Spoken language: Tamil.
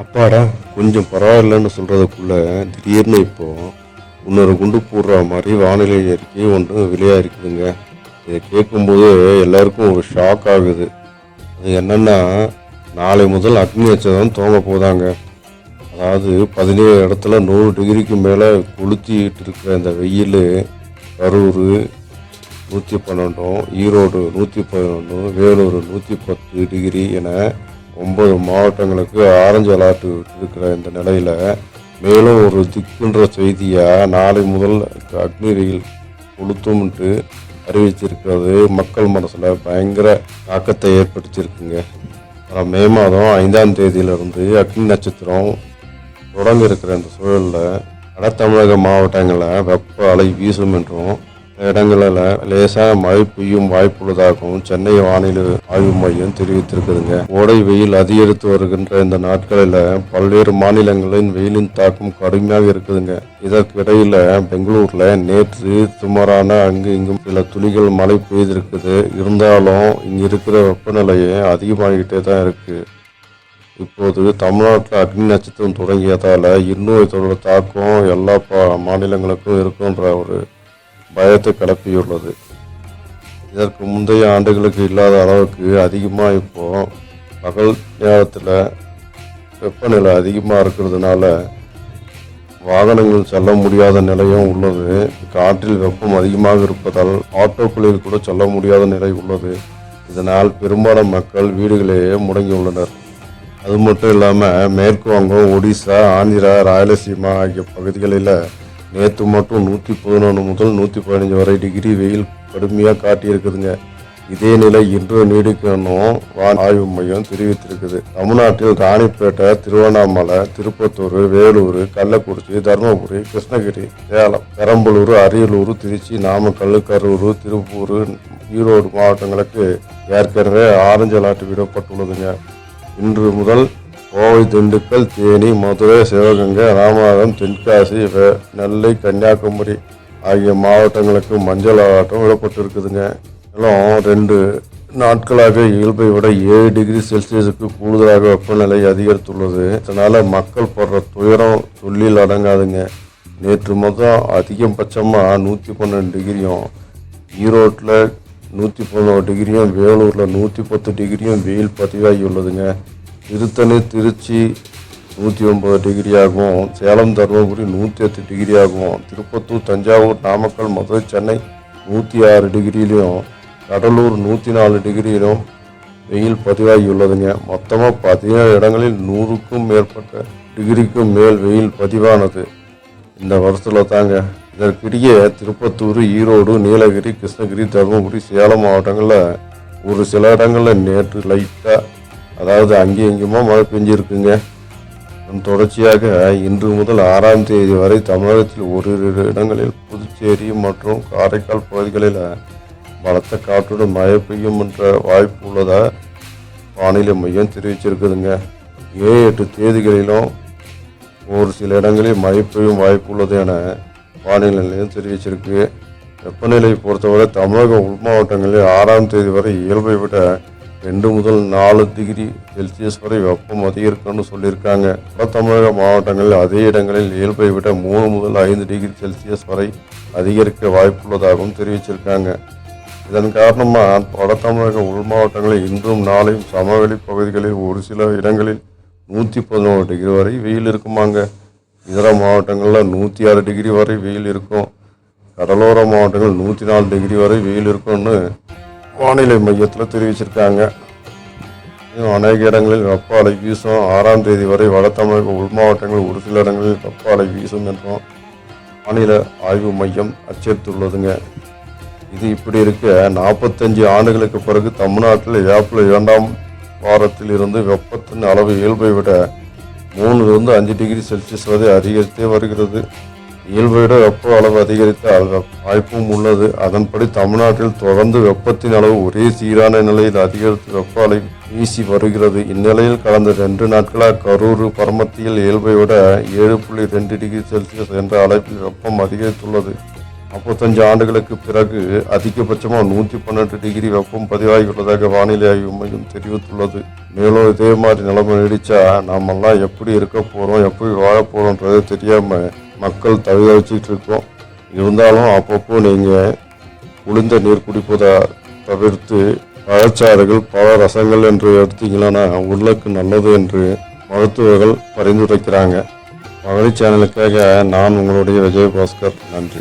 அப்பாடா. கொஞ்சம் பரவாயில்லைன்னு சொல்கிறதுக்குள்ள திடீர்னு இப்போ இன்னொரு குண்டு போடுற மாதிரி வானிலை அறிக்கை ஒன்று வெளியாக இருக்குதுங்க. இதை கேட்கும்போது எல்லாருக்கும் ஒரு ஷாக் ஆகுது. அது என்னென்னா நாளை முதல் அக்னி நட்சத்திரம் தோங்க போதாங்க. அதாவது பதினேழு இடத்துல நூறு டிகிரிக்கு மேலே கொளுத்திட்டு இருக்கிற இந்த வெயில் கரூர் நூற்றி பன்னெண்டும் ஈரோடு நூற்றி பதினொன்று வேலூர் நூற்றி பத்து டிகிரி என ஒன்பது மாவட்டங்களுக்கு ஆரஞ்சு அலர்ட் இருக்கிற இந்த நிலையில் மேலும் ஒரு திக்குன்ற செய்தியாக நாளை முதல் அக்னி ரயில் கொளுத்தும்ட்டு அறிவிச்சிருக்கிறது. மக்கள் மனசில் பயங்கர தாக்கத்தை ஏற்படுத்தியிருக்குங்க. வர மே மாதம் ஐந்தாம் தேதியிலிருந்து அக்னி நட்சத்திரம் தொடங்க இருக்கிற இந்த சூழலில் வட தமிழக மாவட்டங்களில் வெப்ப அலை வீசும் என்றும் இடங்களில் லேசாக மழை பெய்யும் வாய்ப்புள்ளதாகவும் சென்னை வானிலை ஆய்வு மையம் தெரிவித்திருக்குதுங்க. கோடை வெயில் அதிகரித்து வருகின்ற இந்த நாட்களில் பல்வேறு மாநிலங்களின் வெயிலின் தாக்கம் கடுமையாக இருக்குதுங்க. இதற்கிடையில் பெங்களூர்ல நேற்று சுமாரான அங்கு இங்கும் சில துளிகள் மழை பெய்திருக்குது. இருந்தாலும் இங்க இருக்கிற வெப்பநிலையே அதிகமாகிட்டே தான் இருக்கு. இப்போது தமிழ்நாட்டில் அக்னி நட்சத்திரம் தொடங்கியதால் இன்னும் இதோட தாக்கம் எல்லா பா மாநிலங்களுக்கும் இருக்குன்ற ஒரு பயத்தை கிளப்பியுள்ளது இதற்கு முந்தைய ஆண்டுகளுக்கு இல்லாத அளவுக்கு அதிகமாக இப்போ பகல் நேரத்தில் வெப்பநிலை அதிகமாக இருக்கிறதுனால வாகனங்கள் செல்ல முடியாத நிலையும் உள்ளது. காற்றில் வெப்பம் அதிகமாக இருப்பதால் ஆட்டோக்களில் கூட செல்ல முடியாத நிலை உள்ளது. இதனால் பெரும்பாலான மக்கள் வீடுகளிலேயே முடங்கியுள்ளனர் அது மட்டும் இல்லாமல் மேற்கு வங்கம் ஒடிசா ஆந்திரா ராயலசீமா ஆகிய பகுதிகளில் நேற்று மட்டும் நூற்றி பதினொன்று முதல் நூற்றி பதினஞ்சு வரை டிகிரி வெயில் கடுமையாக காட்டியிருக்குதுங்க. இதே நிலை இன்று நீடிக்கணும் வான் ஆய்வு மையம் தெரிவித்திருக்குது. தமிழ்நாட்டில் ராணிப்பேட்டை திருவண்ணாமலை திருப்பத்தூர் வேலூர் கள்ளக்குறிச்சி தருமபுரி கிருஷ்ணகிரி சேலம் பெரம்பலூர் அரியலூர் திருச்சி நாமக்கல் கரூர் திருப்பூர் ஈரோடு மாவட்டங்களுக்கு ஏற்கனவே ஆரஞ்சு அலர்ட் விடப்பட்டுள்ளதுங்க. இன்று முதல் கோவை திண்டுக்கல் தேனி மதுரை சிவகங்கை ராமநாதம் தென்காசி வெ- நெல்லை கன்னியாகுமரி ஆகிய மாவட்டங்களுக்கு மஞ்சள் ஆட்டம் விடப்பட்டிருக்குதுங்க. மேலும் ரெண்டு நாட்களாக இயல்பை விட ஏழு டிகிரி செல்சியஸுக்கு கூடுதலாக வெப்பநிலை அதிகரித்துள்ளது. இதனால் மக்கள் படுற துயரம் சொல்லில் அடங்காதுங்க. நேற்று மொத்தம் அதிகபட்சமாக நூற்றி பன்னெண்டு டிகிரியும் ஈரோட்டில் நூற்றி பதினோரு டிகிரியும் வேலூரில் நூற்றி பத்து டிகிரியும் வெயில் பதிவாகி உள்ளதுங்க திருத்தணி திருச்சி நூற்றி ஒன்பது டிகிரியாகவும் சேலம் தருமபுரி நூற்றி எட்டு டிகிரியாகவும் திருப்பத்தூர் தஞ்சாவூர் நாமக்கல் மதுரை சென்னை நூற்றி ஆறு டிகிரியிலையும் கடலூர் நூற்றி நாலு டிகிரியிலும் வெயில் பதிவாகியுள்ளதுங்க. மொத்தமாக பதினேழு இடங்களில் நூறுக்கும் மேற்பட்ட டிகிரிக்கும் மேல் வெயில் பதிவானது இந்த வருஷத்தில் தாங்க. இதற்கிடையே திருப்பத்தூர் ஈரோடு நீலகிரி கிருஷ்ணகிரி தருமபுரி சேலம் மாவட்டங்களில் ஒரு சில இடங்களில் நேற்று லைட்டாக அதாவது அங்கேயும் இங்கேயுமா மழை பெஞ்சிருக்குங்க. தொடர்ச்சியாக இன்று முதல் ஆறாம் தேதி வரை தமிழகத்தில் ஓரிரு இடங்களில் புதுச்சேரி மற்றும் காரைக்கால் பகுதிகளில் பலத்த காற்றுடன் மழை பெய்யும் என்ற வாய்ப்பு உள்ளதாக வானிலை மையம் தெரிவிச்சிருக்குதுங்க. ஏழு எட்டு தேதிகளிலும் ஒரு சில இடங்களில் மழை பெய்யும் வாய்ப்பு உள்ளது என வானிலை நிலையம் தெரிவிச்சிருக்கு. வெப்பநிலை பொறுத்தவரை தமிழக உள் மாவட்டங்களில் ஆறாம் தேதி வரை இயல்பை விட ரெண்டு முதல் நாலு டிகிரி செல்சியஸ் வரை வெப்பம் அதிகரிக்கும்னு சொல்லியிருக்காங்க. வட தமிழக மாவட்டங்களில் அதே இடங்களில் இயல்பை விட மூணு முதல் ஐந்து டிகிரி செல்சியஸ் வரை அதிகரிக்க வாய்ப்புள்ளதாகவும் தெரிவிச்சிருக்காங்க. இதன் காரணமாக வட தமிழக உள் மாவட்டங்களில் இன்றும் நாளையும் சமவெளி பகுதிகளில் ஒரு சில இடங்களில் நூற்றி பதினோரு டிகிரி வரை வெயில் இருக்குமாங்க. இதர மாவட்டங்களில் நூற்றி ஆறு டிகிரி வரை வெயில் இருக்கும். கடலோர மாவட்டங்கள் நூற்றி நாலு டிகிரி வரை வெயில் இருக்கும்னு வானிலை மையத்தில் தெரிவிச்சிருக்காங்க. இன்னும் அநேக இடங்களில் வெப்ப அலை வீசும். ஆறாம் தேதி வரை வட தமிழக உள் மாவட்டங்களில் ஒரு சில இடங்களில் வெப்ப அலை வீசும் என்றும் வானிலை ஆய்வு மையம் அச்சரித்துள்ளதுங்க இது இப்படி இருக்க. நாற்பத்தஞ்சு ஆண்டுகளுக்கு பிறகு தமிழ்நாட்டில் ஏப்ரல் இரண்டாம் வாரத்தில் இருந்து வெப்பத்தின் அளவு இயல்பை விட மூணுலேருந்து அஞ்சு டிகிரி செல்சியஸ் வரை அதிகரித்தே வருகிறது. இயல்பைவிட வெப்ப அளவு அதிகரித்தால் வாய்ப்பும் உள்ளது. அதன்படி தமிழ்நாட்டில் தொடர்ந்து வெப்பத்தின் அளவு ஒரே சீரான நிலையில் அதிகரித்து வெப்ப அலை வீசி வருகிறது. இந்நிலையில் கடந்த ரெண்டு நாட்களாக கரூர் பரமத்தியில் இயல்பை விட ஏழு புள்ளி ரெண்டு டிகிரி செல்சியஸ் என்ற அளவில் வெப்பம் அதிகரித்துள்ளது. முப்பத்தஞ்சு ஆண்டுகளுக்கு பிறகு அதிகபட்சமாக நூற்றி பன்னெண்டு டிகிரி வெப்பம் பதிவாகியுள்ளதாக வானிலை ஆய்வு மையம் தெரிவித்துள்ளது. மேலும் இதே மாதிரி நிலைமை நீடிச்சா நாமெல்லாம் எப்படி இருக்க போகிறோம் எப்படி வாழ போகிறோன்றது தெரியாமல் மக்கள் தவிதவிச்சிட்டு இருக்கோம் இருந்தாலும் அப்பப்போ நீங்கள் குளிர்ந்த நீர் குடிப்பதை தவிர்த்து பழச்சாறுகள் பல ரசங்கள் என்று எடுத்தீங்கன்னா உடலுக்கு நல்லது என்று மருத்துவர்கள் பரிந்துரைக்கிறாங்க. மகளிர் சேனலுக்காக நான் உங்களுடைய விஜயபாஸ்கர். நன்றி.